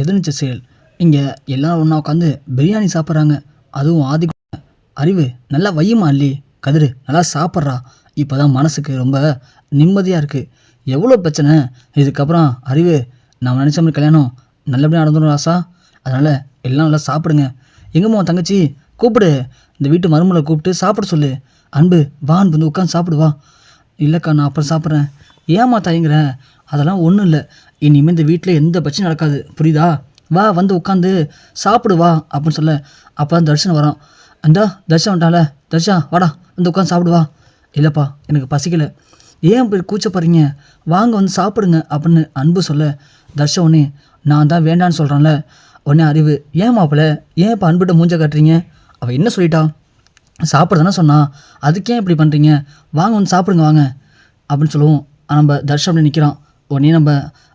எதிர்நீச்சல் செயல். இங்கே எல்லாரும் ஒன்றா உட்காந்து பிரியாணி சாப்பிட்றாங்க. அதுவும் ஆதி அறிவு நல்லா வையுமா இல்லையே கதிரு நல்லா சாப்பிட்றா. இப்போ தான் மனசுக்கு ரொம்ப நிம்மதியாக இருக்குது எவ்வளோ பிரச்சனை? இதுக்கப்புறம் அறிவு நான் நினச்ச மாதிரி கல்யாணம் நல்லபடியாக நடந்துடும் ராசா. அதனால் எல்லாம் நல்லா சாப்பிடுங்க. எங்கம்மா தங்கச்சி? கூப்பிடு. இந்த வீட்டு மருமலை கூப்பிட்டு சாப்பிட சொல்லு. அன்பு வா அன்பு வந்து உட்காந்து சாப்பிடுவா இல்லைக்கா நான் அப்புறம் சாப்பிட்றேன். ஏமா தயங்குறேன் அதெல்லாம் ஒன்றும் இல்லை. இனிமேல் இந்த வீட்டில் எந்த பிரச்சனையும் நடக்காது. புரியுதா? வா வந்து உட்காந்து சாப்பிடு வா அப்படின்னு சொல்ல. அப்போ தான் தர்ஷன் வரான். அந்தா தர்ஷன் வந்துட்டால தர்ஷா வாடா வந்து உட்காந்து சாப்பிடு வா. இல்லைப்பா எனக்கு பசிக்கலை. ஏன் இப்படி கூச்சப்படுறீங்க? வாங்க வந்து சாப்பிடுங்க அப்படின்னு அன்பு சொல்ல. தர்ஷன் உடனே நான் தான் வேண்டான்னு சொல்கிறேன்ல உடனே அறிவு ஏன் மாப்பிள்ள ஏன் இப்போ அன்புகிட்ட மூஞ்ச காட்டுறீங்க? அவள் என்ன சொல்லிட்டா? சாப்பிட தானே சொன்னா அதுக்கே இப்படி பண்ணுறீங்க வாங்க வந்து சாப்பிடுங்க வாங்க அப்படின்னு சொல்லுவோம். நம்ம தர்ஷன் அப்படி நிற்கிறான் உடனே நம்ம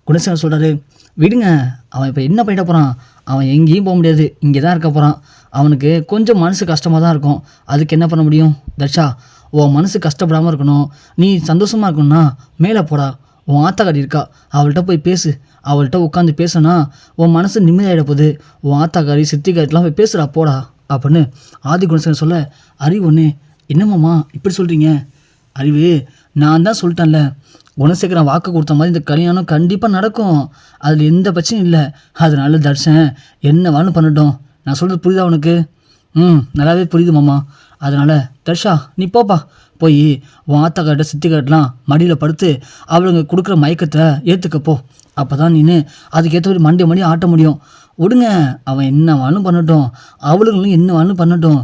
குணசேகர் சொல்கிறாரு விடுங்க அவன் இப்போ என்ன பண்ணிட போகிறான் அவன் எங்கேயும் போக முடியாது இங்கே தான் இருக்க போகிறான் அவனுக்கு கொஞ்சம் மனசு கஷ்டமாக தான் இருக்கும். அதுக்கு என்ன பண்ண முடியும்? தர்ஷா உன் மனசு கஷ்டப்படாமல் இருக்கணும். நீ சந்தோஷமாக இருக்கணும்னா மேலே போடா. உன் ஆத்தாக்காரி இருக்கா? அவள்கிட்ட போய் பேசு. அவள்கிட்ட உட்காந்து பேசுனா உன் மனசு நிம்மதியாகிட போகுது. உன் ஆத்தாக்காரி சித்திக்காரிட்டலாம் போய் பேசுகிறா போடா அப்படின்னு ஆதி குணசேகர் சொல்ல அறிவு ஒன்று என்னம்மாம்மா இப்படி சொல்கிறீங்க அறிவு நான் தான் சொல்லிட்டேன்ல. குணசேகரன் வாக்கு கொடுத்த மாதிரி இந்த கல்யாணம் கண்டிப்பாக நடக்கும். அதில் எந்த பிரச்சனையும் இல்லை. அதனால தர்ஷன் என்ன வேணும் பண்ணட்டும். நான் சொல்கிறது புரியுதா உனக்கு? ம் நல்லாவே புரியுது மாமா. அதனால் தர்ஷா நீ போப்பா. போய் உன் ஆத்தாக்கார்ட்ட சித்திக்கார்ட்டலாம் மடியில் படுத்து அவளுங்க கொடுக்குற மயக்கத்தை ஏற்றுக்கப்போ அப்போ தான் நீனு அதுக்கேற்ற மாதிரி மண்டே மணி ஆட்ட முடியும். விடுங்க அவன் என்ன வேணும் பண்ணட்டும். அவளுங்களும் என்ன வேணும் பண்ணட்டும்.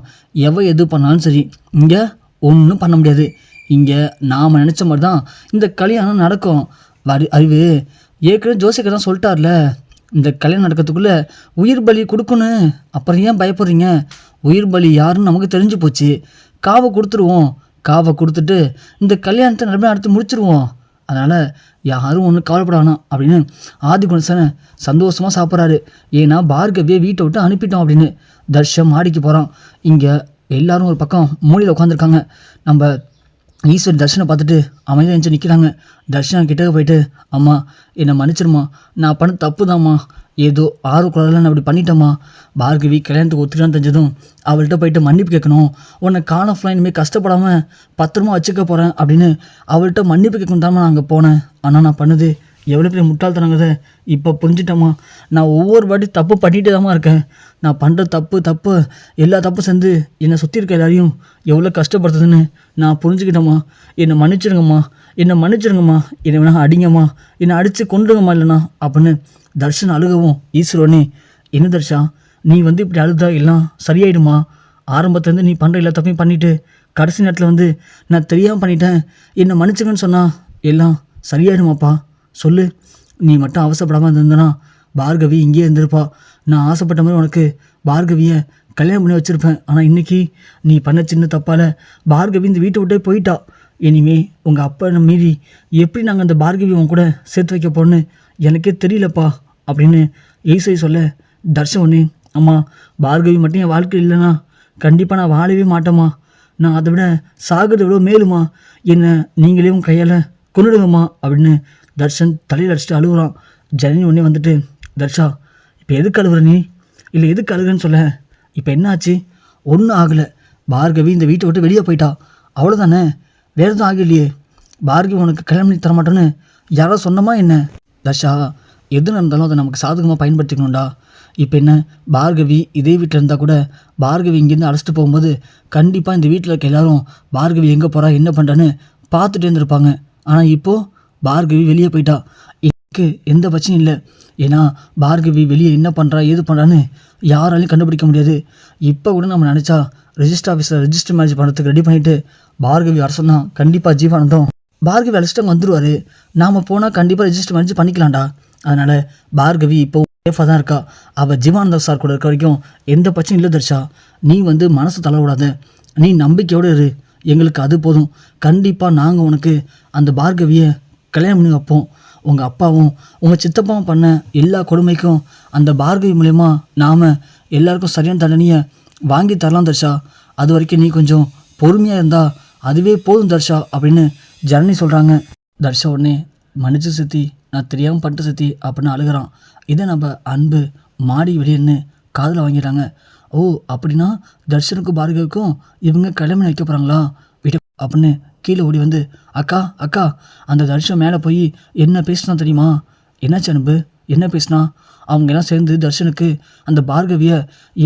எவ எது பண்ணாலும் சரி இங்கே ஒன்றும் பண்ண முடியாது. இங்கே நாம் நினச்ச மாதிரி தான் இந்த கல்யாணம் நடக்கும். வரி அறிவு. ஏற்கனவே ஜோசியக்கர் தான் சொல்லிட்டார்ல இந்த கல்யாணம் நடக்கிறதுக்குள்ளே உயிர் பலி கொடுக்கணும். அப்புறம் ஏன் பயப்படுறீங்க? உயிர் பலி யாருன்னு நமக்கு தெரிஞ்சு போச்சு. காவை கொடுத்துருவோம். காவை கொடுத்துட்டு இந்த கல்யாணத்தை நல்லபடியாக நடத்தி முடிச்சிருவோம். அதனால் யாரும் ஒன்றும் கவலைப்பட வேணாம் அப்படின்னு ஆதி குணசேன சந்தோஷமாக சாப்பிட்றாரு. ஏன்னா பார்கவியை வீட்டை விட்டு அனுப்பிட்டோம் அப்படின்னு தர்ஷம் மாடிக்கு போகிறான் இங்கே எல்லாரும் ஒரு பக்கம் மூலையில் உட்காந்துருக்காங்க நம்ம ஈஸ்வரி தர்ஷனை பார்த்துட்டு அமைதியாக எழுந்து நிற்கிறாங்க தர்ஷனா கிட்டக்க போயிட்டு அம்மா என்னை மன்னிச்சிருமா நான் பண்ண தப்பு தாம்மா ஏதோ ஆறு குழந்தை நான் அப்படி பண்ணிட்டேம்மா. பார்கவி கல்யாணத்துக்கு ஒத்துக்கான்னு தெரிஞ்சதும் அவள்கிட்ட போயிட்டு மன்னிப்பு கேட்கணும். உன்னை காண ஃபுல்லாக இனிமேல் கஷ்டப்படாமல் பத்திரமா வச்சுக்க போகிறேன் அப்படின்னு அவள்கிட்ட மன்னிப்பு கேட்கணும் தான் நான் அங்கே போனேன். ஆனால் நான் பண்ணுது எவ்வளோ பெரிய முட்டாள்தனங்கிறத இப்போ புரிஞ்சிட்டோமா நான் ஒவ்வொரு வாட்டி தப்பு பண்ணிகிட்டே தான் இருக்கேன். நான் பண்ணுற தப்பு தப்பு எல்லா தப்பு சேர்ந்து என்னை சுற்றி இருக்க எல்லாரையும் எவ்வளோ கஷ்டப்படுத்துதுன்னு நான் புரிஞ்சுக்கிட்டேம்மா. என்னை மன்னிச்சிருங்கம்மா. என்னை மன்னிச்சிருங்கம்மா. என்னை வேணா அடிங்கம்மா. என்னை அடித்து கொண்டுருங்கம்மா இல்லைண்ணா அப்படின்னு தர்ஷன் அழுகவும் ஈஸ்வரோனே என்ன தர்ஷா? நீ வந்து இப்படி அழுதா எல்லாம் சரியாயிடுமா? ஆரம்பத்துலேருந்து நீ பண்ணுற எல்லா தப்பையும் பண்ணிவிட்டு கடைசி நேரத்தில் வந்து நான் தெரியாமல் பண்ணிட்டேன். என்னை மன்னிச்சுங்கன்னு சொன்னால் எல்லாம் சரியாயிடுமாப்பா? சொல்லு. நீ மட்டும் அவசரப்படாமல் இருந்தனா பார்கவி இங்கேயே இருந்திருப்பா. நான் ஆசைப்பட்ட மாதிரி உனக்கு பார்கவியை கல்யாணம் பண்ணி வச்சுருப்பேன். ஆனால் இன்றைக்கி நீ பண்ண சின்ன தப்பால் பார்கவி இந்த வீட்டை விட்டே போயிட்டா. இனிமே உங்கள் அப்பா மீறி எப்படி நாங்கள் அந்த பார்கவி உன் கூட சேர்த்து வைக்க போறோன்னு எனக்கே தெரியலப்பா அப்படின்னு ஈசை சொல்ல தர்ஷன் ஒன்று அம்மா பார்கவி மட்டும் என் வாழ்க்கை இல்லைன்னா கண்டிப்பாக நான் வாழவே மாட்டேம்மா. நான் அதை விட சாகிறது எவ்வளோ மேலுமா என்னை நீங்களே உன் கையால் கொண்டுடுங்கம்மா அப்படின்னு தர்ஷன் தலையில் அடிச்சுட்டு அழுகுறான். ஜனனி ஒன்றே வந்துட்டு தர்ஷா இப்போ எதுக்கு அழுகுற நீ? இல்லை எதுக்கு அழுகுறேன்னு சொல்ல. இப்போ என்ன ஆச்சு? ஒன்றும் ஆகலை. பார்கவி இந்த வீட்டை விட்டு வெளியே போயிட்டா. அவ்வளோதானே வேறு எதுவும் ஆகலையே. பார்கவி உனக்கு கல்யாணம் பண்ணி தரமாட்டேன்னு யாரோ சொன்னமா என்ன? தர்ஷா எது நடந்தாலும் அதை நமக்கு சாதகமாக பயன்படுத்திக்கணும்டா. இப்போ என்ன? பார்கவி இதே வீட்டில் இருந்தால் கூட பார்கவி இங்கேருந்து அழைச்சிட்டு போகும்போது கண்டிப்பாக இந்த வீட்டில் இருக்க எல்லாரும் பார்கவி எங்கே போகிறா என்ன பண்ணுறான்னு பார்த்துட்டு இருந்திருப்பாங்க. ஆனால் இப்போது பார்கவி வெளியே போயிட்டா. எனக்கு எந்த பிரச்சனையும் இல்லை. ஏன்னா பார்கவி வெளியே என்ன பண்ணுறா ஏது பண்ணுறான்னு யாராலையும் கண்டுபிடிக்க முடியாது. இப்போ கூட நம்ம நினச்சா ரெஜிஸ்டர் ஆஃபீஸில் ரெஜிஸ்டர் மேரேஜ் பண்ணுறதுக்கு ரெடி பண்ணிவிட்டு பார்கவி வர சொன்னால் கண்டிப்பாக ஜீவானந்தம் பார்கவி அழைச்சிட்டு வந்துடுவார் நாம் போனால் கண்டிப்பாக ரெஜிஸ்டர் மேரேஜ் பண்ணிக்கலாம்டா. அதனால் பார்கவி இப்போ சேஃபாக தான் இருக்கா. அவள் ஜீவானந்த சார் கூட இருக்க வரைக்கும் எந்த பிரச்சனையும் இல்லை தர்ஷா. நீ வந்து மனசு தளவிடாத நீ நம்பிக்கையோடு இரு. எங்களுக்கு அது போதும். கண்டிப்பாக நாங்கள் உனக்கு அந்த பார்கவியை கல்யாணம் பண்ணி வைப்போம். உங்கள் அப்பாவும் உங்கள் சித்தப்பாவும் பண்ண எல்லா கொடுமைக்கும் அந்த பார்கவி மூலயமா நாம் எல்லாருக்கும் சரியான தண்டனையை வாங்கி தரலாம் தர்ஷா. அது வரைக்கும் நீ கொஞ்சம் பொறுமையாக இருந்தால் அதுவே போதும் தர்ஷா அப்படின்னு ஜனனி சொல்கிறாங்க தர்ஷா உடனே மன்னிச்சு சித்தி நான் தெரியாமல் பண்ணிட்டு சித்தி அப்படின்னு அழுகிறான். இதை நம்ம அன்பு மாடி வெளியேன்னு காதில் வாங்கிடுறாங்க. ஓ அப்படின்னா தர்ஷனுக்கும் பார்கவிக்கும் இவங்க கிளம்பி வைக்க போகிறாங்களா வீட்டு அப்படின்னு கீழே ஓடி வந்து அக்கா அக்கா அந்த தர்ஷன் மேலே போய் என்ன பேசினா தெரியுமா? என்னாச்சு அனுப்பு? என்ன பேசினா? அவங்க எல்லாம் சேர்ந்து தர்ஷனுக்கு அந்த பார்கவியை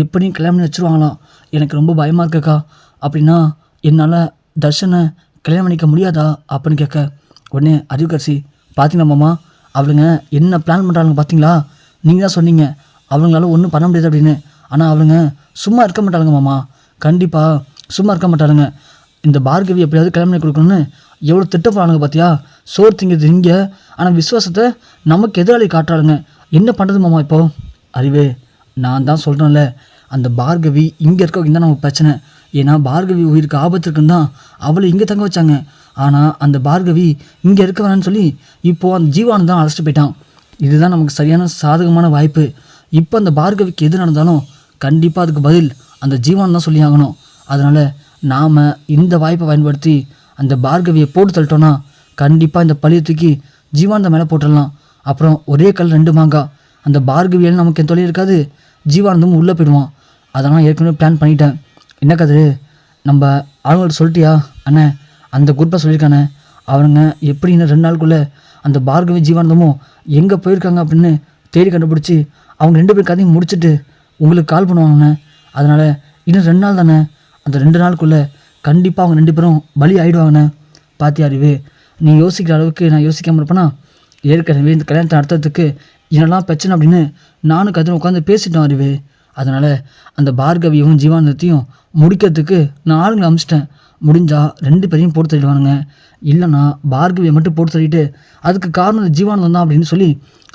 எப்படியும் கல்யாணம் பண்ணி வச்சுருவாங்களாம். எனக்கு ரொம்ப பயமாக இருக்கக்கா. அப்படின்னா என்னால் தர்ஷனை கல்யாணம் பண்ணிக்க முடியாதா? அப்படின்னு கேட்க உடனே அறிவுக்கரசி பார்த்தீங்களா மாமா? அவளுங்க என்ன பிளான் பண்ணுறாங்க பார்த்தீங்களா நீங்கள் தான் சொன்னீங்க. அவங்களால ஒன்றும் பண்ண முடியாது அப்படின்னு. ஆனால் அவளுங்க சும்மா இருக்க மாட்டாளுங்க மாமா. கண்டிப்பாக சும்மா இருக்க மாட்டாளுங்க. இந்த பார்கவி எப்படியாவது கிளம்பி கொடுக்கணும்னு எவ்வளோ திட்டம் பார்த்தியா சோறு திங்கிறது இங்கே. ஆனால் விசுவாசத்தை நமக்கு எதிராளி காட்டுறாளுங்க. என்ன பண்ணுறது மாமா இப்போ? அறிவே நான் தான் சொல்கிறேன்ல அந்த பார்கவி இங்கே இருக்க தான் நமக்கு பிரச்சனை. ஏன்னா பார்கவி உயிருக்கு ஆபத்து இருக்குன்னு தான் அவளை இங்கே தங்க வச்சாங்க. ஆனால் அந்த பார்கவி இங்கே இருக்க வேணாம்னு சொல்லி இப்போது அந்த ஜீவானு தான் அழைச்சிட்டு போயிட்டான். இதுதான் நமக்கு சரியான சாதகமான வாய்ப்பு. இப்போ அந்த பார்கவிக்கு எது நடந்தாலும் கண்டிப்பாக அதுக்கு பதில் அந்த ஜீவான் தான் சொல்லி ஆகணும் அதனால் நாம் இந்த வாய்ப்பை பயன்படுத்தி அந்த பார்கவியை போட்டு தள்ளிட்டோன்னா கண்டிப்பாக இந்த பழியை தூக்கி ஜீவானந்த மேலே போட்டுடலாம். அப்புறம் ஒரே கல் ரெண்டு மாங்கா. அந்த பார்கவியில் நமக்கு எந்த தொழில் இருக்காது. ஜீவானந்தமும் உள்ளே போயிடுவான். அதெல்லாம் ஏற்கனவே பிளான் பண்ணிட்டேன். என்ன கதிரு நம்ம ஆளுங்கள்ட்ட சொல்லிட்டியா? அண்ணே அந்த குரூப்பை சொல்லியிருக்கானே. அவனுங்க எப்படி இன்னும் ரெண்டு நாளுக்குள்ளே அந்த பார்கவி ஜீவானந்தமும் எங்கே போயிருக்காங்க அப்படின்னு தேடி கண்டுபிடிச்சி அவங்க ரெண்டு பேர் கதையும் முடிச்சுட்டு உங்களுக்கு கால் பண்ணுவாங்கண்ணே. அதனால் இன்னும் ரெண்டு நாள் தானே? அந்த ரெண்டு நாளுக்குள்ளே கண்டிப்பாக அவங்க ரெண்டு பேரும் பலி ஆகிடுவாங்கண்ணே பாத்தியா அறிவு? நீ யோசிக்கிற அளவுக்கு நான் யோசிக்காமல் இருப்பேனா? ஏற்கனவே இந்த கல்யாணத்தை நடத்துறதுக்கு என்னெல்லாம் பிரச்சனை அப்படின்னு நானும் கதிரும் உட்காந்து பேசிட்டோம் அறிவு. அதனால் அந்த பார்கவியும் ஜீவானந்தத்தையும் முடிக்கிறதுக்கு நான் ஆளுங்களை அமிச்சிட்டேன் முடிஞ்சால் ரெண்டு பேரையும் போட்டு தள்ளிடுவானுங்க. இல்லைன்னா பார்கவியை மட்டும் போட்டு தள்ளிட்டு அதுக்கு காரணம் இந்த ஜீவானந்தம் தான் அப்படின்னு சொல்லி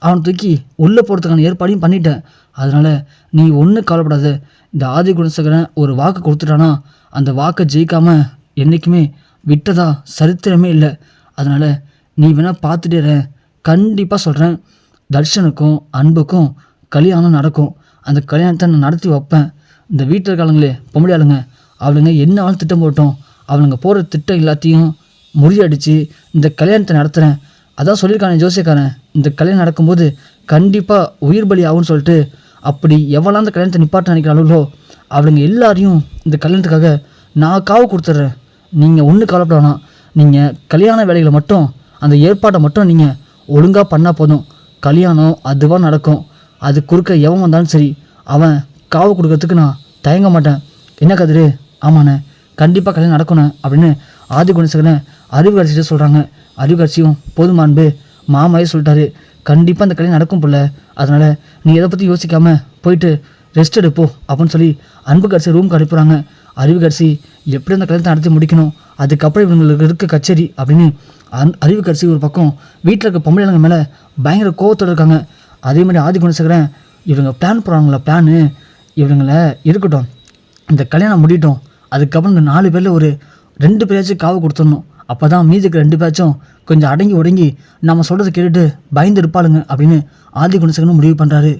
அவனை தூக்கி உள்ளே போகிறதுக்கான ஏற்பாடையும் பண்ணிட்டேன். அதனால் நீ ஒன்றும் கவலைப்படாத. இந்த ஆதி குணசேகரன் ஒரு வாக்கு கொடுத்துட்டானா? அந்த வாக்கை ஜெயிக்காமல் என்றைக்குமே விட்டதா? சரித்திரமே இல்லை. அதனால் நீ வேணால் பார்த்துட்டே கண்டிப்பாக சொல்கிறேன் தர்ஷனுக்கும் அன்புக்கும் கல்யாணம் நடக்கும். அந்த கல்யாணத்தை நான் நடத்தி வைப்பேன். இந்த வீட்டில் இருக்காளுங்களே பொம்பளை ஆளுங்க அவளுங்க என்ன ஆளும் திட்டம் போட்டோம். அவளுங்க போகிற திட்டம் எல்லாத்தையும் முறியடித்து இந்த கல்யாணத்தை நடத்துகிறேன் அதான் சொல்லியிருக்கானே ஜோசியக்காரன். இந்த கல்யாணம் நடக்கும்போது கண்டிப்பாக உயிர் பலி ஆகும்னு சொல்லிட்டு அப்படி எவ்வளோ அந்த கல்யாணத்தை நிப்பாட்ட நினைக்கிறாளோ அவளுங்க எல்லாரையும் இந்த கல்யாணத்துக்காக நான் காவு கொடுத்துட்றேன். நீங்கள் ஒன்று கவலைப்பட வேணாம். நீங்கள் கல்யாண வேலைகளை மட்டும் அந்த ஏற்பாட்டை மட்டும் நீங்கள் ஒழுங்காக பண்ணால் போதும். கல்யாணம் அதுவாக நடக்கும். அது குறுக்க எவன் வந்தாலும் சரி அவன் காவு கொடுக்கறதுக்கு நான் தயங்க மாட்டேன். என்ன கதிரு? ஆமாண்ணே. கண்டிப்பாக கல்யாணம் நடக்கணும் அப்படின்னு ஆதி குணசகனை அறிவு கட்சிட்டு சொல்கிறாங்க அறிவு கட்சியும் போதும் மாமாயே மாமாவே சொல்லிட்டாரு. கண்டிப்பாக அந்த கல்யாணம் நடக்கும் போல. அதனால் நீ எதை பற்றி யோசிக்காமல் போயிட்டு ரெஸ்ட் எடுப்போ அப்படின்னு சொல்லி அன்பு கடைசி ரூமுக்கு அனுப்புகிறாங்க அறிவு கடைசி எப்படி அந்த கல்யாணத்தை நடத்தி முடிக்கணும்? அதுக்கப்புறம் இவங்களுக்கு இருக்க கச்சேரி அப்படின்னு அன் அறிவு கடைசி ஒரு பக்கம் வீட்டில் இருக்க பொம்பளைங்க மேலே பயங்கர கோவத்தோடு இருக்காங்க. அதே மாதிரி ஆதி குணசேகரன் இவங்க பிளான் போடுறாங்களா பிளானு இவங்கள இருக்கட்டும். இந்த கல்யாணம் முடியட்டும். அதுக்கப்புறம் இந்த நாலு பேரில் ஒரு ரெண்டு பேராச்சும் காவு கொடுத்துடணும். அப்போ தான் மீதிக்கு ரெண்டு பேச்சும் கொஞ்சம் அடங்கி ஒடுங்கி நம்ம சொல்கிறத கேட்டுட்டு பயந்து இருப்பாளுங்க அப்படின்னு ஆதி குணசேகரன் முடிவு பண்ணுறாரு